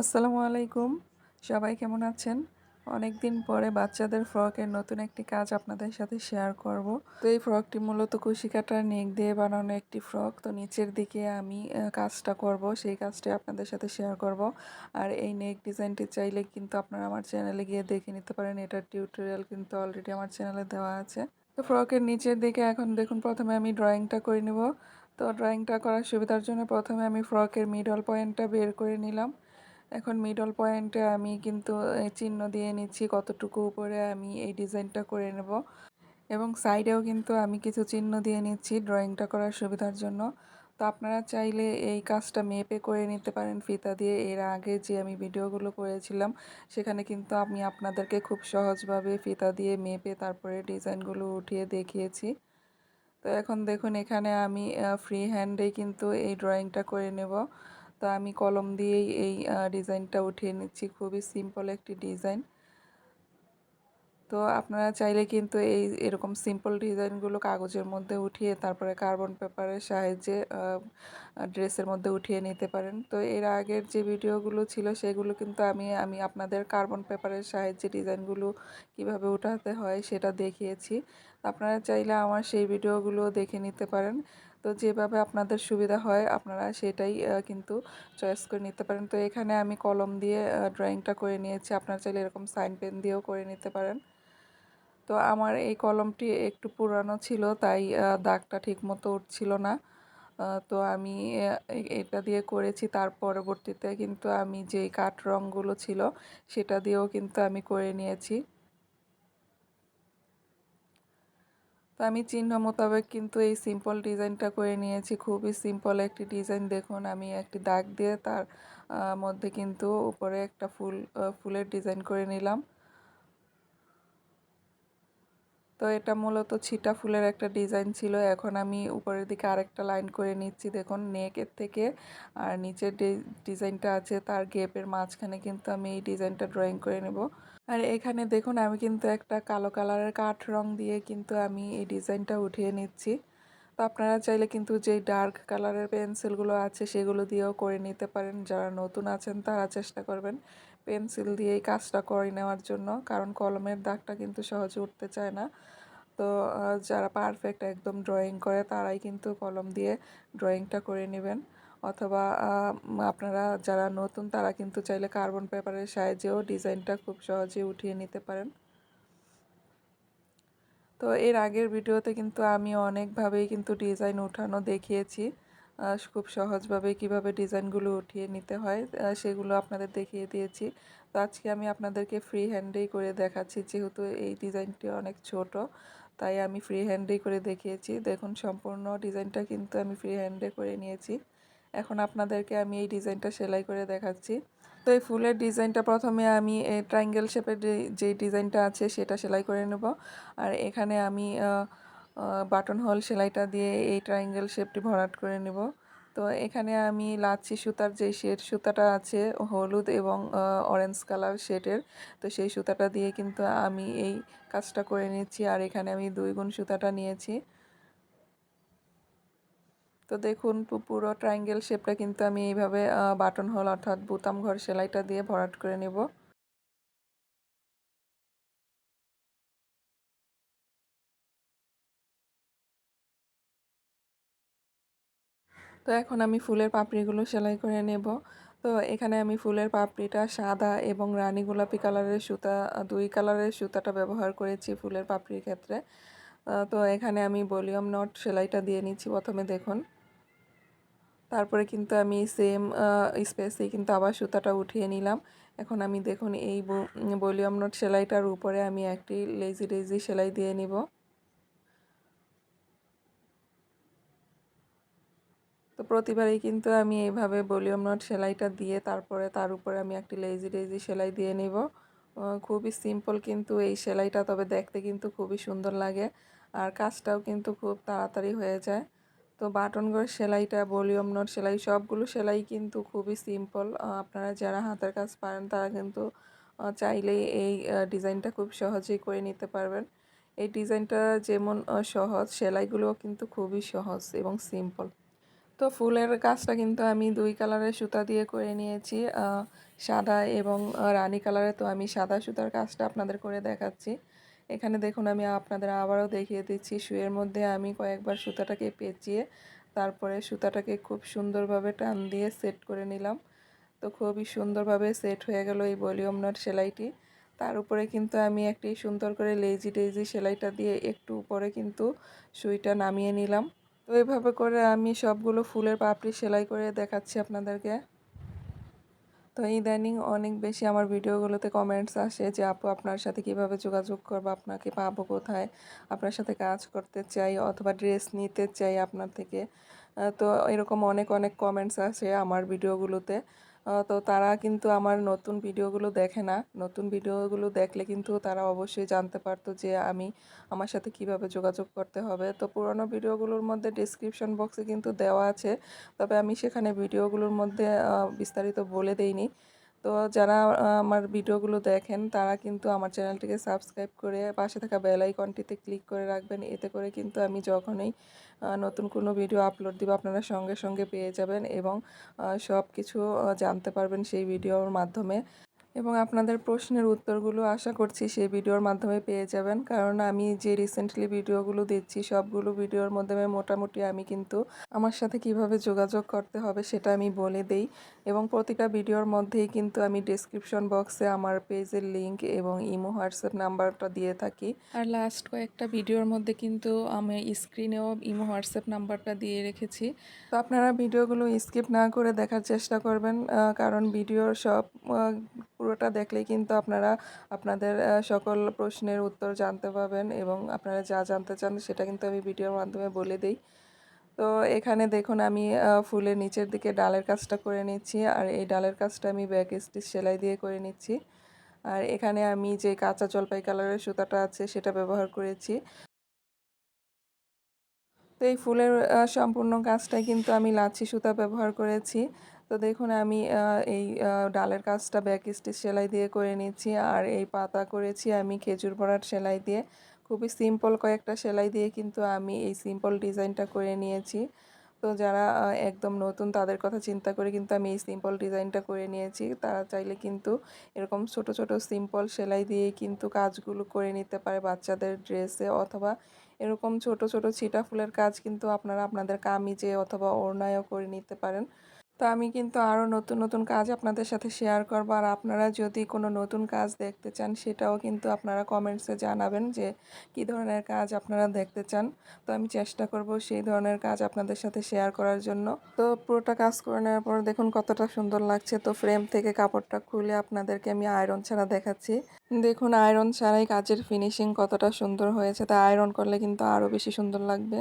আসসালামু আলাইকুম। সবাই কেমন আছেন? অনেক দিন পরে বাচ্চাদের ফ্রকের নতুন একটি কাজ আপনাদের সাথে শেয়ার করব। তো এই ফ্রকটি মূলত কুশি কাটার নেক দিয়ে বানানো একটি ফ্রক। তো নিচের দিকে আমি কাজটা করব, সেই কাজটি আপনাদের সাথে শেয়ার করব। আর এই নেক ডিজাইনটি চাইলে কিন্তু আপনারা আমার চ্যানেলে গিয়ে দেখে নিতে পারেন। এটার টিউটোরিয়াল কিন্তু অলরেডি আমার চ্যানেলে দেওয়া আছে। তো ফ্রকের নিচের দিকে এখন দেখুন, প্রথমে আমি ড্রয়িংটা করে নিব। তো ড্রয়িংটা করার সুবিধার জন্য প্রথমে আমি ফ্রকের মিডল পয়েন্টটা বের করে নিলাম। এখন মিডল পয়েন্টে আমি কিন্তু চিহ্ন দিয়ে নিচ্ছি কতটুকু উপরে আমি এই ডিজাইনটা করে নেব। এবং সাইডেও কিন্তু আমি কিছু চিহ্ন দিয়ে নিচ্ছি ড্রয়িংটা করার সুবিধার জন্য। তো আপনারা চাইলে এই কাজটা মেপে করে নিতে পারেন, ফিতা দিয়ে। এর আগে যে আমি ভিডিওগুলো করেছিলাম, সেখানে কিন্তু আমি আপনাদেরকে খুব সহজভাবে ফিতা দিয়ে মেপে তারপরে ডিজাইনগুলো উঠিয়ে দেখিয়েছি। তো এখন দেখুন, এখানে আমি ফ্রি হ্যান্ডে কিন্তু এই ড্রয়িংটা করে নেব। তো আমি কলম দিয়েই এই ডিজাইনটা উঠিয়ে নিচ্ছি। খুবই সিম্পল একটি ডিজাইন। তো আপনারা চাইলে কিন্তু এই এরকম সিম্পল ডিজাইনগুলো কাগজের মধ্যে উঠিয়ে, তারপরে কার্বন পেপারের সাহায্যে ড্রেসের মধ্যে উঠিয়ে নিতে পারেন। তো এর আগের যে ভিডিওগুলো ছিল, সেগুলো কিন্তু আমি আমি আপনাদের কার্বন পেপারের সাহায্যে ডিজাইনগুলো কীভাবে উঠাতে হয়, সেটা দেখিয়েছি। আপনারা চাইলে আমার সেই ভিডিওগুলো দেখে নিতে পারেন। তো যেভাবে আপনাদের সুবিধা হয়, আপনারা সেটাই কিন্তু চয়েস করে নিতে পারেন। তো এখানে আমি কলম দিয়ে ড্রয়িংটা করে নিয়েছি। আপনারা চাইলে এরকম সাইন পেন দিয়েও করে নিতে পারেন। তো আমার এই কলমটি একটু পুরানো ছিল, তাই দাগটা ঠিক মতো উঠছিল না। তো আমি এটা দিয়ে করেছি। তার পরবর্তীতে কিন্তু আমি যেই কাঠ রঙগুলো ছিল, সেটা দিয়েও কিন্তু আমি করে নিয়েছি। তো আমি চিহ্ন মোতাবেক কিন্তু এই সিম্পল ডিজাইনটা করে নিয়েছি। খুবই সিম্পল একটি ডিজাইন। দেখুন, আমি একটি দাগ দিয়ে তার মধ্যে কিন্তু উপরে একটা ফুল ফুলের ডিজাইন করে নিলাম। তো এটা মূলত ছিটা ফুলের একটা ডিজাইন ছিল। এখন আমি উপরের দিকে আরেকটা লাইন করে নিচ্ছি। দেখুন নেকের থেকে আর নিচের ডিজাইনটা আছে, তার গেপের মাঝখানে কিন্তু আমি এই ডিজাইনটা ড্রয়িং করে নেব। আর এখানে দেখুন, আমি কিন্তু একটা কালো কালারের কাঠ রং দিয়ে কিন্তু আমি এই ডিজাইনটা উঠিয়ে নিচ্ছি। তো আপনারা চাইলে কিন্তু যেই ডার্ক কালারের পেন্সিলগুলো আছে, সেগুলো দিয়েও করে নিতে পারেন। যারা নতুন আছেন, তারা চেষ্টা করবেন। পেন্সিল দিয়ে এই কাজটা করে নেওয়ার জন্য, কারণ কলমের দাগটা কিন্তু সহজে উঠতে চায় না। তো যারা পারফেক্ট একদম ড্রয়িং করে, তারাই কিন্তু কলম দিয়ে ড্রয়িংটা করে নেবেন। অথবা আপনারা যারা নতুন, তারা কিন্তু চাইলে কার্বন পেপারের সাহায্যেও ডিজাইনটা খুব সহজে উঠিয়ে নিতে পারেন। তো, এর আগের ভিডিওতে কিন্তু আমি অনেকভাবেই কিন্তু ডিজাইন উঠানো দেখিয়েছি। খুব সহজভাবে কীভাবে ডিজাইনগুলো উঠিয়ে নিতে হয় সেগুলো আপনাদের দেখিয়ে দিয়েছি। তো আজকে আমি আপনাদেরকে ফ্রি হ্যান্ডেই করে দেখাচ্ছি, যেহেতু এই ডিজাইনটি অনেক ছোট, তাই আমি ফ্রি হ্যান্ডেই করে দেখিয়েছি। দেখুন, সম্পূর্ণ ডিজাইনটা কিন্তু আমি ফ্রি হ্যান্ডে করে নিয়েছি। এখন আপনাদেরকে আমি এই ডিজাইনটা সেলাই করে দেখাচ্ছি। তো এই ফুলের ডিজাইনটা প্রথমে আমি এই ট্রাইঙ্গেল শেপের যে ডিজাইনটা আছে, সেটা সেলাই করে নেব। আর এখানে আমি বাটন হোল সেলাইটা দিয়ে এই ট্রাইঙ্গেল শেপটি ভরাট করে নেব। তো এখানে আমি লাচ্ছি সুতার যে শেড সুতাটা আছে হলুদ এবং অরেঞ্জ কালার শেডের তো সেই সুতাটা দিয়ে কিন্তু আমি এই কাজটা করে নিচ্ছি। আর এখানে আমি দুই গুণ সুতাটা নিয়েছি। তো দেখুন পুরো ট্রায়াঙ্গেল শেপটা কিন্তু আমি এইভাবে বাটন হোল অর্থাৎ বুতাম ঘর সেলাইটা দিয়ে ভরাট করে নেব। তো এখন আমি ফুলের পাপড়িগুলো সেলাই করে নেব। তো এখানে আমি ফুলের পাপড়িটা সাদা এবং রানী গোলাপি কালারের সুতা দুই কালারের সুতাটা ব্যবহার করেছি ফুলের পাপড়ির ক্ষেত্রে। তো এখানে আমি ভলিউম নট সেলাইটা দিয়ে নিচ্ছি প্রথমে দেখুন। তারপরে কিন্তু আমি সেম স্পেসে কিন্তু আবার সুতাটা উঠিয়ে নিলাম। এখন আমি দেখুন এই ভলিউম নট সেলাইটার উপরে আমি একটি লেজি লেজি সেলাই দিয়ে নিব। তো প্রতিবারই কিন্তু আমি এইভাবে ভলিউম নট সেলাইটা দিয়ে তারপরে তার উপরে আমি একটি লেজি লেজি সেলাই দিয়ে নিব। খুবই সিম্পল কিন্তু এই সেলাইটা, তবে দেখতে কিন্তু খুবই সুন্দর লাগে আর কাজটাও কিন্তু খুব তাড়াতাড়ি হয়ে যায়। তো বাটন ঘর সেলাইটা ভলিউম নট সেলাই সবগুলো সেলাই কিন্তু খুবই সিম্পল। আপনারা যারা হাতের কাজ পারেন তারা কিন্তু চাইলেই এই ডিজাইনটা খুব সহজেই করে নিতে পারবেন। এই ডিজাইনটা যেমন সহজ, সেলাইগুলোও কিন্তু খুবই সহজ এবং সিম্পল। তো ফুলের কাজটা কিন্তু আমি দুই কালারের সুতা দিয়ে করে নিয়েছি সাদা এবং রানী কালারে তো আমি সাদা সুতার কাজটা আপনাদের করে দেখাচ্ছি। এখানে দেখুন, আমি আপনাদের আবারও দেখিয়ে দিচ্ছি, শুয়ের মধ্যে আমি কয়েকবার সুতাটাকে পেঁচিয়ে, তারপরে সুতাটাকে খুব সুন্দরভাবে টান দিয়ে সেট করে নিলাম। তো খুবই সুন্দরভাবে সেট হয়ে গেল এই ভলিউম নট সেলাইটি। তার উপরে কিন্তু আমি একটি সুন্দর করে লেজি ডেজি সেলাইটা দিয়ে একটু উপরে কিন্তু সুইটা নামিয়ে নিলাম। তো এভাবে করে আমি সবগুলো ফুলের পাপড়ি সেলাই করে দেখাচ্ছি আপনাদেরকে। তো ইদানিং অনেক বেশি আমার ভিডিওগুলোতে কমেন্টস আসে যে, আপু, আপনার সাথে কীভাবে যোগাযোগ করব? আপনাকে পাবো কোথায়? আপনার সাথে কাজ করতে চাই অথবা ড্রেস নিতে চাই আপনার থেকে। তো এরকম অনেক অনেক কমেন্টস আসে আমার ভিডিওগুলোতে। তো তারা কিন্তু আমার নতুন ভিডিওগুলো দেখে না। নতুন ভিডিওগুলো দেখলে কিন্তু তারা অবশ্যই জানতে পারতো যে আমি আমার সাথে কীভাবে যোগাযোগ করতে হবে। তো পুরনো ভিডিওগুলোর মধ্যে ডিসক্রিপশন বক্সে কিন্তু দেওয়া আছে। তবে আমি সেখানে ভিডিওগুলোর মধ্যে বিস্তারিত বলে দেইনি। তো যারা আমার ভিডিওগুলো দেখেন, তারা কিন্তু আমার চ্যানেলটিকে সাবস্ক্রাইব করে পাশে থাকা বেল আইকনটিতে ক্লিক করে রাখবেন। এতে করে কিন্তু আমি যখনই নতুন কোনো ভিডিও আপলোড দিব, আপনারা সঙ্গে সঙ্গে পেয়ে যাবেন এবং সব কিছু জানতে পারবেন সেই ভিডিওর মাধ্যমে। এবং আপনাদের প্রশ্নের উত্তরগুলো আশা করছি সেই ভিডিওর মাধ্যমে পেয়ে যাবেন। কারণ আমি যে রিসেন্টলি ভিডিওগুলো দিচ্ছি সবগুলো ভিডিওর মাধ্যমে মোটামুটি আমি কিন্তু আমার সাথে কীভাবে যোগাযোগ করতে হবে সেটা আমি বলে দেই এবং প্রতিটা ভিডিওর মধ্যেই কিন্তু আমি ডিসক্রিপশন বক্সে আমার পেজের লিংক এবং ইমো হোয়াটসঅ্যাপ নাম্বারটা দিয়ে থাকি। আর লাস্ট কয়েকটা ভিডিওর মধ্যে কিন্তু আমি স্ক্রিনেও ইমো হোয়াটসঅ্যাপ নাম্বারটা দিয়ে রেখেছি। তো আপনারা ভিডিওগুলো স্কিপ না করে দেখার চেষ্টা করবেন কারণ ভিডিওর সব পুরোটা দেখলেই কিন্তু আপনারা আপনাদের সকল প্রশ্নের উত্তর জানতে পারবেন এবং আপনারা যা জানতে চান সেটা কিন্তু আমি ভিডিওর মাধ্যমে বলে দিই। তো এখানে দেখুন আমি ফুলের নিচের দিকে ডালের কাজটা করে নিচ্ছি আর এই ডালের কাজটা আমি ব্যাক স্টিচ সেলাই দিয়ে করে নিচ্ছি। আর এখানে আমি যে কাঁচা জলপাই কালারের সুতাটা আছে সেটা ব্যবহার করেছি। তো এই ফুলের সম্পূর্ণ কাজটাই কিন্তু আমি লাচ্ছি সুতা ব্যবহার করেছি। তো দেখুন, আমি এই ডালের কাজটা ব্যাক স্টিচ সেলাই দিয়ে করে নিচ্ছি। আর এই পাতা করেছি আমি খেজুর পড়ার সেলাই দিয়ে। খুবই সিম্পল কয়েকটা সেলাই দিয়ে কিন্তু আমি এই সিম্পল ডিজাইনটা করে নিয়েছি। তো যারা একদম নতুন তাদের কথা চিন্তা করে কিন্তু আমি এই সিম্পল ডিজাইনটা করে নিয়েছি। তারা চাইলে কিন্তু এরকম ছোট ছোট সিম্পল সেলাই দিয়ে কিন্তু কাজগুলো করে নিতে পারে বাচ্চাদের ড্রেসে অথবা এরকম ছোট ছোট ছিটা ফুলের কাজ কিন্তু আপনারা আপনাদের কামিজে অথবা ওড়নায়ও করে নিতে পারেন। তো আমি কিন্তু আরও নতুন নতুন কাজ আপনাদের সাথে শেয়ার করব। আর আপনারা যদি কোনো নতুন কাজ দেখতে চান, সেটাও কিন্তু আপনারা কমেন্টসে জানাবেন যে কী ধরনের কাজ আপনারা দেখতে চান। তো আমি চেষ্টা করব সেই ধরনের কাজ আপনাদের সাথে শেয়ার করার জন্য। তো পুরোটা কাজ করে নেওয়ার পর দেখুন কতটা সুন্দর লাগছে। তো ফ্রেম থেকে কাপড়টা খুলে আপনাদেরকে আমি আয়রন ছাড়া দেখাচ্ছি। দেখুন আয়রন ছাড়াই কাজের ফিনিশিং কতটা সুন্দর হয়েছে। তা আয়রন করলে কিন্তু আরও বেশি সুন্দর লাগবে।